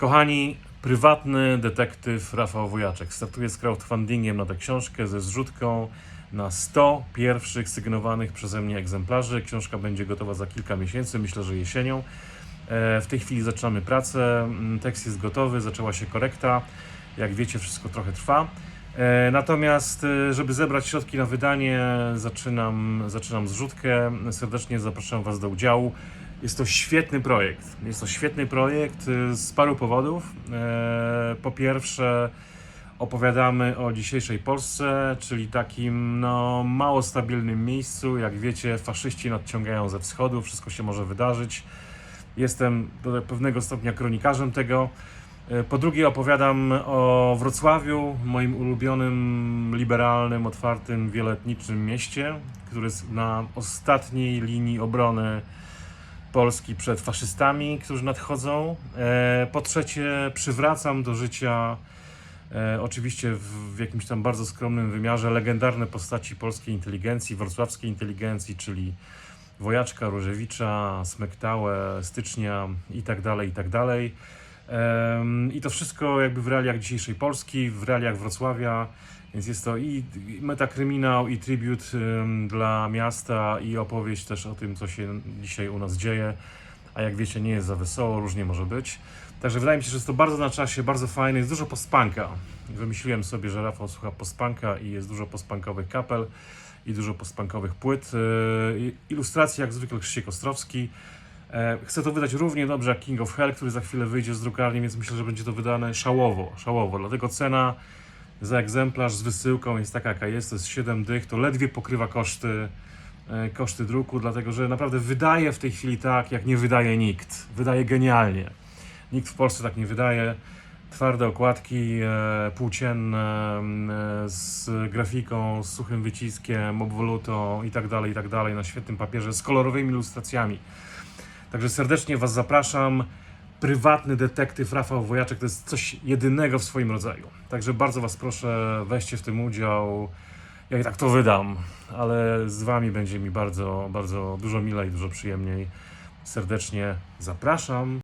Kochani, prywatny detektyw Rafał Wojaczek startuje z crowdfundingiem na tę książkę ze zrzutką na 100 pierwszych sygnowanych przeze mnie egzemplarzy. Książka będzie gotowa za kilka miesięcy, myślę, że jesienią. E, W tej chwili zaczynamy pracę, Mm, tekst jest gotowy, zaczęła się korekta. Jak wiecie, wszystko trochę trwa. E, Natomiast, e, żeby zebrać środki na wydanie, zaczynam, zaczynam zrzutkę. Serdecznie zapraszam Was do udziału. Jest to świetny projekt. Jest to świetny projekt e, z paru powodów. E, Po pierwsze, opowiadamy o dzisiejszej Polsce, czyli takim no, mało stabilnym miejscu. Jak wiecie, faszyści nadciągają ze wschodu, wszystko się może wydarzyć. Jestem do pewnego stopnia kronikarzem tego. E, Po drugie, opowiadam o Wrocławiu, moim ulubionym, liberalnym, otwartym, wieloetnicznym mieście, które jest na ostatniej linii obrony Polski przed faszystami, którzy nadchodzą. E, Po trzecie, przywracam do życia, e, oczywiście w, jakimś tam bardzo skromnym wymiarze, legendarne postaci polskiej inteligencji, wrocławskiej inteligencji, czyli Wojaczka, Różewicza, Smektałę, Stycznia i tak dalej, i tak dalej. I to wszystko jakby w realiach dzisiejszej Polski, w realiach Wrocławia, więc jest to i metakryminał, i tribut dla miasta, i opowieść też o tym, co się dzisiaj u nas dzieje. A jak wiecie, nie jest za wesoło, różnie może być. Także wydaje mi się, że jest to bardzo na czasie, bardzo fajne. Jest dużo postpanka. Wymyśliłem sobie, że Rafał słucha postpanka i jest dużo postpankowych kapel i dużo postpankowych płyt. Yy, Ilustracje jak zwykle Krzysiek Ostrowski. E, Chcę to wydać równie dobrze jak King of Hell, który za chwilę wyjdzie z drukarni, więc myślę, że będzie to wydane szałowo, szałowo. Dlatego cena za egzemplarz z wysyłką jest taka, jaka jest, to jest 7 dych, to ledwie pokrywa koszty, e, koszty druku, dlatego że naprawdę wydaje w tej chwili tak, jak nie wydaje nikt. Wydaje genialnie. Nikt w Polsce tak nie wydaje. Twarde okładki, e, płócienne, m, e, z grafiką, z suchym wyciskiem, obwolutą i tak dalej, i tak dalej, na świetnym papierze, z kolorowymi ilustracjami. Także serdecznie Was zapraszam. Prywatny detektyw Rafał Wojaczek to jest coś jedynego w swoim rodzaju. Także bardzo Was proszę, weźcie w tym udział. Ja i tak to wydam, ale z Wami będzie mi bardzo, bardzo dużo milej, dużo przyjemniej. Serdecznie zapraszam.